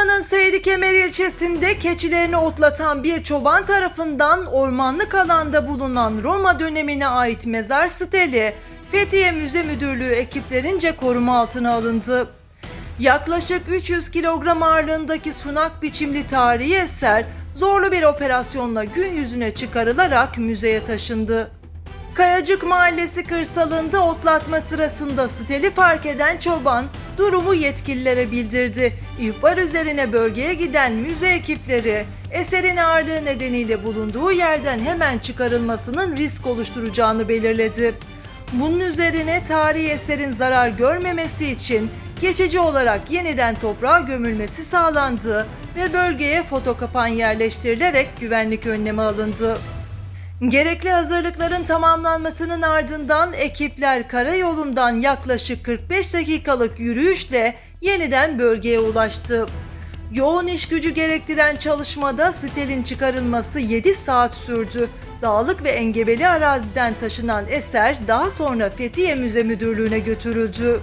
Muğla'nın Seydikemer ilçesinde keçilerini otlatan bir çoban tarafından ormanlık alanda bulunan Roma dönemine ait mezar steli Fethiye Müze Müdürlüğü ekiplerince koruma altına alındı. Yaklaşık 300 kilogram ağırlığındaki sunak biçimli tarihi eser zorlu bir operasyonla gün yüzüne çıkarılarak müzeye taşındı. Kayacık Mahallesi kırsalında otlatma sırasında steli fark eden çoban durumu yetkililere bildirdi. İhbar üzerine bölgeye giden müze ekipleri eserin ağırlığı nedeniyle bulunduğu yerden hemen çıkarılmasının risk oluşturacağını belirledi. Bunun üzerine tarihi eserin zarar görmemesi için geçici olarak yeniden toprağa gömülmesi sağlandı ve bölgeye fotokapan yerleştirilerek güvenlik önlemi alındı. Gerekli hazırlıkların tamamlanmasının ardından ekipler karayolundan yaklaşık 45 dakikalık yürüyüşle yeniden bölgeye ulaştı. Yoğun iş gücü gerektiren çalışmada sitelin çıkarılması 7 saat sürdü. Dağlık ve engebeli araziden taşınan eser daha sonra Fethiye Müze Müdürlüğü'ne götürüldü.